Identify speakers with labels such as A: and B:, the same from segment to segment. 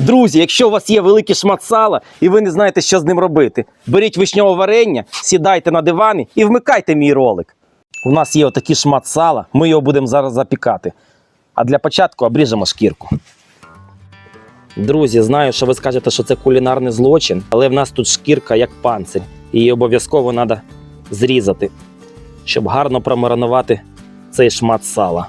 A: Друзі, якщо у вас є великий шмат сала і ви не знаєте, що з ним робити, беріть вишньове варення, сідайте на дивані і вмикайте мій ролик. У нас є отакий шмат сала, ми його будемо зараз запікати. А для початку обріжемо шкірку. Друзі, знаю, що ви скажете, що це кулінарний злочин, але в нас тут шкірка як панцир. Її обов'язково треба зрізати, щоб гарно промаринувати цей шмат сала.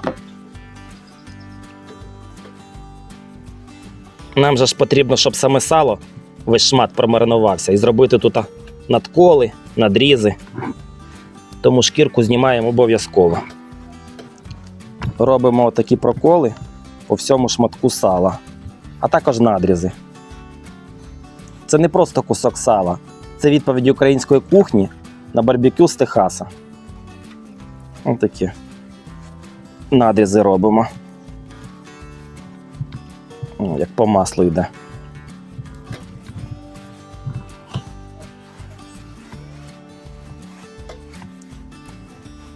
A: Нам же ж потрібно, щоб саме сало весь шмат промаринувався і зробити тут надколи, надрізи. Тому шкірку знімаємо обов'язково. Робимо такі проколи по всьому шматку сала, а також надрізи. Це не просто кусок сала, це відповідь української кухні на барбекю з Техаса. Ось такі надрізи робимо. Як по маслу йде.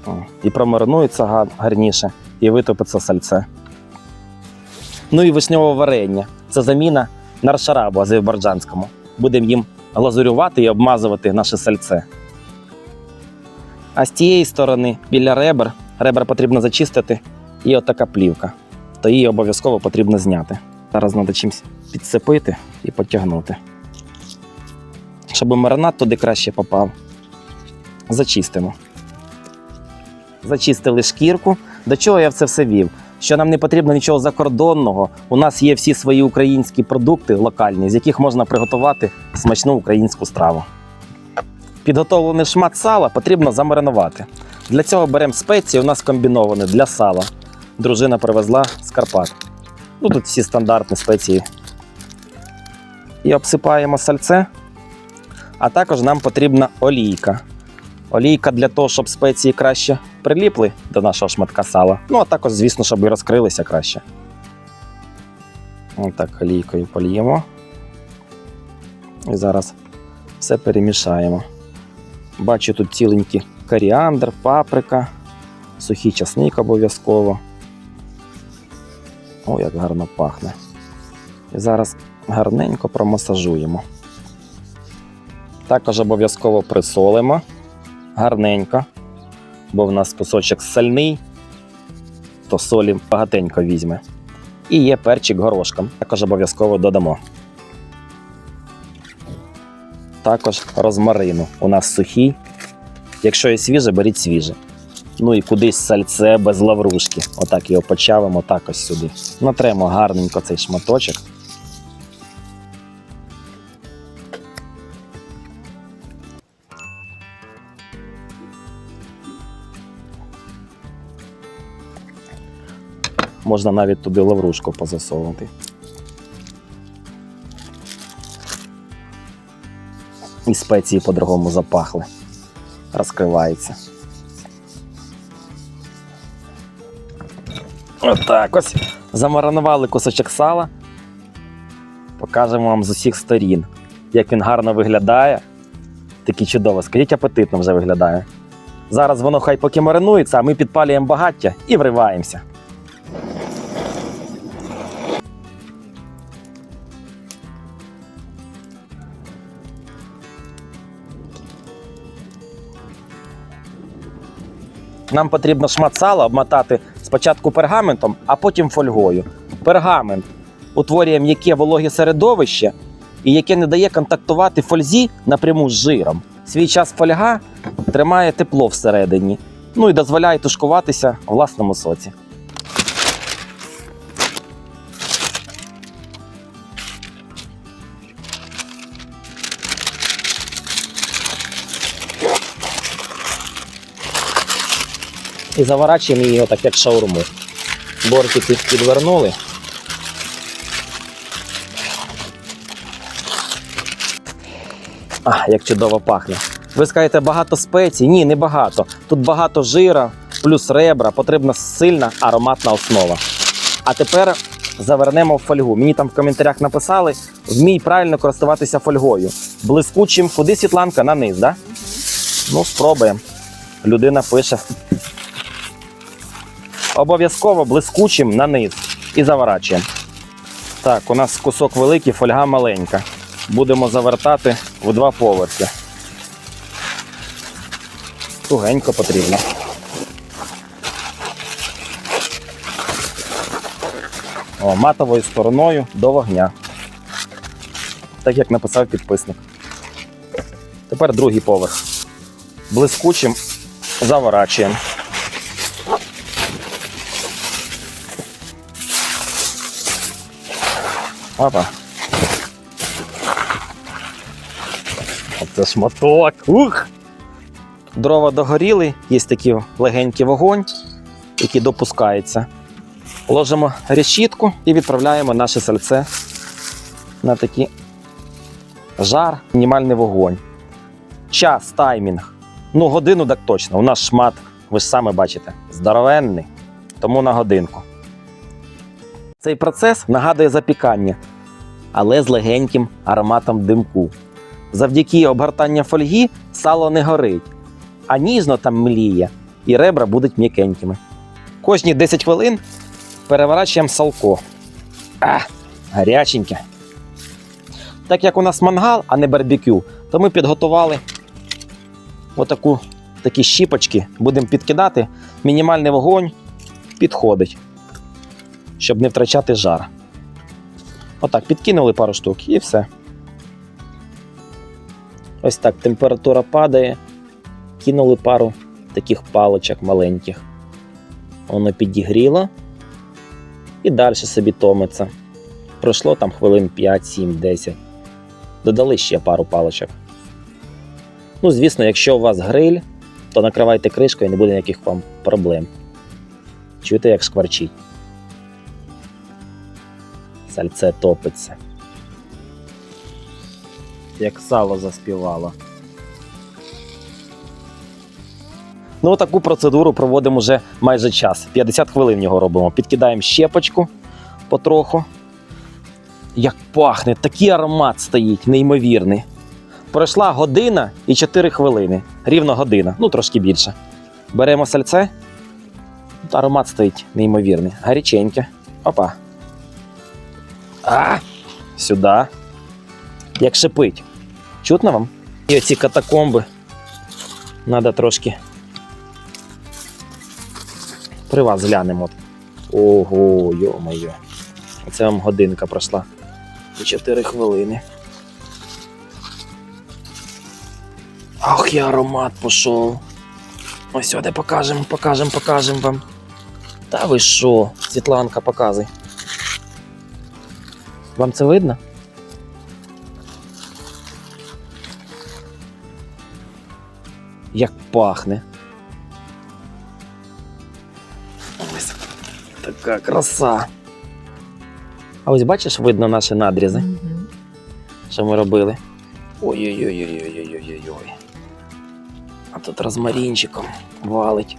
A: О, І промаринується гарніше, і витопиться сальце. Ну і вишньове варення. Це заміна наршарабу азербайджанському. Будемо їм глазурювати і обмазувати наше сальце. А з тієї сторони, біля ребер, ребер потрібно зачистити, і отака плівка. То її обов'язково потрібно зняти. Зараз треба чимось підсипити і потягнути. Щоб маринад туди краще попав. Зачистимо. Зачистили шкірку. До чого я це все вів? Що нам не потрібно нічого закордонного. У нас є всі свої українські продукти локальні, з яких можна приготувати смачну українську страву. Підготовлений шмат сала потрібно замаринувати. Для цього беремо спеції, у нас комбіновані для сала. Дружина привезла з Карпат. Ну, тут всі стандартні спеції. І обсипаємо сальце. А також нам потрібна олійка. Олійка для того, щоб спеції краще приліпли до нашого шматка сала. Ну, а також, звісно, щоб і розкрилися краще. Отак олійкою поліємо. І зараз все перемішаємо. Бачу тут ціленькі коріандр, паприка, сухий часник обов'язково. О, як гарно пахне. І зараз гарненько промасажуємо. Також обов'язково присолимо гарненько, бо в нас кусочок сальний, то солі багатенько візьме. І є перчик горошком, також обов'язково додамо. Також розмарину. У нас сухий. Якщо є свіже, беріть свіже. Ну і кудись сальце без лаврушки. Отак його почавимо, так ось сюди. Натремо гарненько цей шматочок. Можна навіть туди лаврушку позасовувати. І спеції по-другому запахли. Розкривається. Отак ось. Замаринували кусочок сала. Покажемо вам з усіх сторін, як він гарно виглядає. Такий чудово. Скажіть, апетитно вже виглядає. Зараз воно хай поки маринується, а ми підпалюємо багаття і вриваємося. Нам потрібно шмат сала обмотати спочатку пергаментом, а потім фольгою. Пергамент утворює м'яке вологе середовище і яке не дає контактувати фользі напряму з жиром. Свій час фольга тримає тепло всередині, ну і дозволяє тушкуватися власному соці. І заворачуємо її отак, як шаурму. Бортики підвернули. А, як чудово пахне. Ви скажете, багато спецій? Ні, не багато. Тут багато жира, плюс ребра, потрібна сильна ароматна основа. А тепер завернемо в фольгу. Мені там в коментарях написали, вмій правильно користуватися фольгою. Блискучим, куди світланка на низ, да? Ну, спробуємо. Людина пише. Обов'язково блискучим на низ і заворачуємо. Так, у нас кусок великий, фольга маленька. Будемо завертати в два поверхи. Тугенько потрібно. О, матовою стороною до вогня. Так як написав підписник. Тепер другий поверх. Блискучим заворачуємо. Опа. Оце шматок. Ух! Дрова догоріли, є такий легенький вогонь, який допускається. Ложимо решітку і відправляємо наше сальце на такий жар, мінімальний вогонь. Час, таймінг. Ну, годину так точно. У нас шмат, ви ж саме бачите, здоровенний, тому на годинку. Цей процес нагадує запікання, але з легеньким ароматом димку. Завдяки обгортанню фольги сало не горить, а ніжно там мліє, і ребра будуть м'якенькими. Кожні 10 хвилин переворачуємо салко. А, гаряченьке. Так як у нас мангал, а не барбекю, то ми підготували отаку, такі щіпочки, будемо підкидати. Мінімальний вогонь підходить, щоб не втрачати жар. Отак, підкинули пару штук і все. Ось так температура падає. Кинули пару таких палочок маленьких. Воно підігріло і далі собі томиться. Пройшло там хвилин 5, 7, 10. Додали ще пару палочок. Ну, звісно, якщо у вас гриль, то накривайте кришкою і не буде ніяких вам проблем. Чуєте, як шкварчить? Сальце топиться. Як сало заспівало. Ну, таку процедуру проводимо вже майже час. 50 хвилин його робимо. Підкидаємо щепочку потроху. Як пахне, такий аромат стоїть, неймовірний. Пройшла година і 4 хвилини. Рівно година, ну трошки більше. Беремо сальце. Аромат стоїть неймовірний. Гаряченьке. Опа. А! Сюди. Як шипить. Чутно вам? І оці катакомби. Надо трошки. При вас глянемо. Ого, йо-моє. Оце вам годинка пройшла. І 4 хвилини. Ох, і аромат пішов. Ось сюди покажемо, покажемо, покажемо вам. Та ви що, Світланка, показуй. Вам це видно? Як пахне. Ось така краса. А ось бачиш, видно наші надрізи,
B: Мгм.
A: що ми робили. Ой-ой-ой-ой-ой-ой-ой-ой. А тут розмарінчиком валить.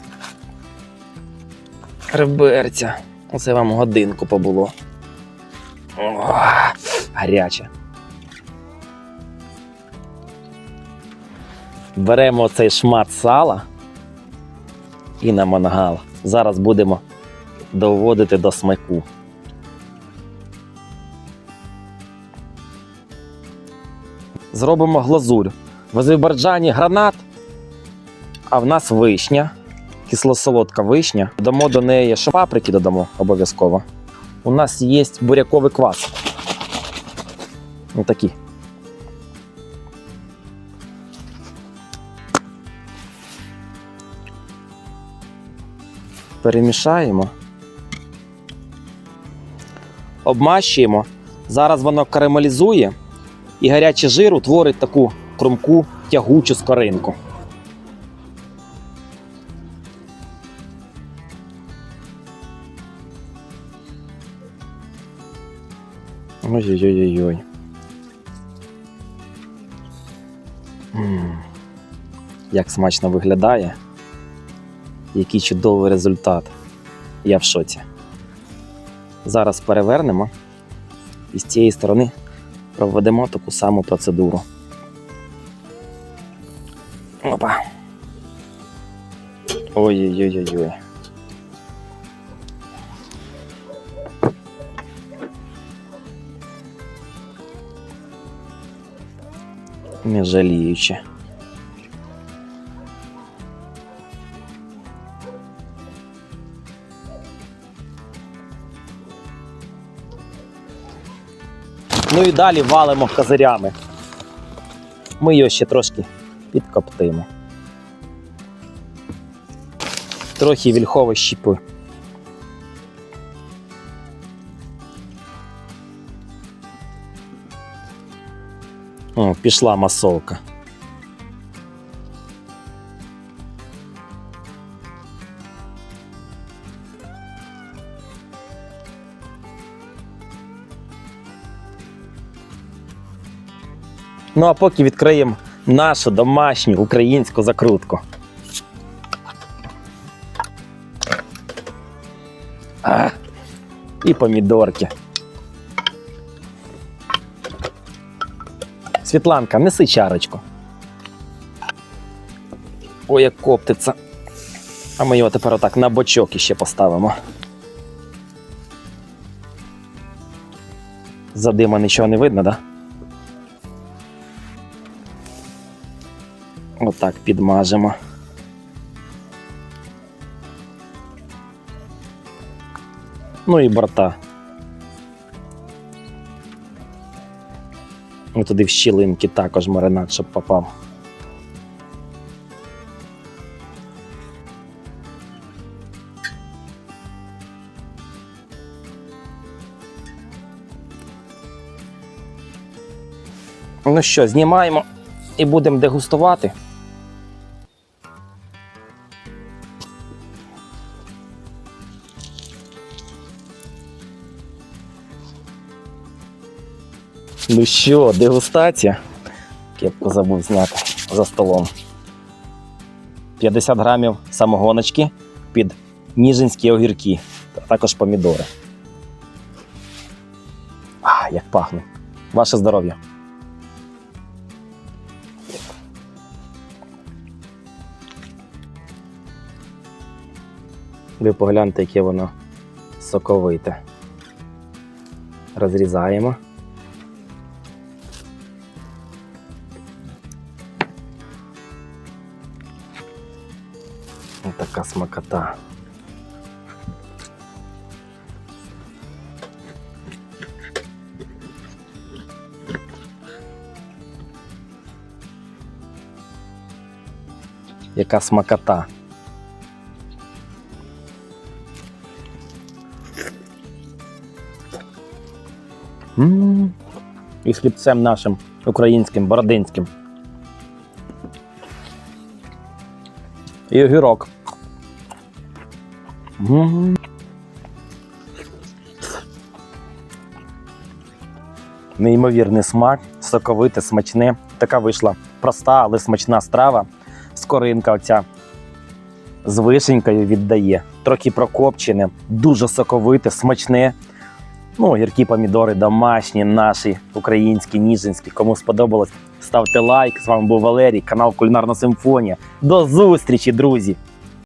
A: Реберця. Оце вам годинку побуло. О, гаряче. Беремо цей шмат сала і на мангал. Зараз будемо доводити до смаку. Зробимо глазурь. В Азербайджані гранат, а в нас вишня, кисло-солодка вишня. Додамо до неї ще паприки додамо обов'язково. У нас є буряковий квас. Ось такий. Перемішаємо. Обмащуємо. Зараз воно карамелізує і гарячий жир утворить таку крумку тягучу скоринку. Ой-ой-ой-ой. Як смачно виглядає. Який чудовий результат. Я в шоці. Зараз перевернемо і з цієї сторони проведемо таку саму процедуру. Опа. Ой-ой-ой-ой. Не жаліючи. Ну і далі валимо козирями. Ми його ще трошки підкоптимо. Трохи вільхової щіпи. О, пішла масовка. Ну а поки відкриємо нашу домашню українську закрутку. А, і помідорки. Світланка, неси чарочку. Ой, як коптиться. А ми його тепер отак на бочок іще поставимо. За дима нічого не видно, да? Отак підмажемо. Ну і борта. Туди в щілинки також маринад, щоб попав. Ну що, знімаємо і будемо дегустувати. Ну що, дегустація? Кепку забув зняти за столом. 50 грамів самогоночки під ніжинські огірки, а також помідори. А, як пахне. Ваше здоров'я. Ви погляньте, яке воно соковите. Розрізаємо. Смакота. Яка смакота. М. І з хлібцем нашим українським, бородинським. І огірок. Неймовірний смак, соковите, смачне. Така вийшла проста, але смачна страва. Скоринка оця з вишенькою віддає. Трохи прокопчене, дуже соковите, смачне. Ну, гіркі помідори домашні, наші, українські, ніжинські. Кому сподобалось, ставте лайк. З вами був Валерій, канал Кулінарна Симфонія. До зустрічі, друзі!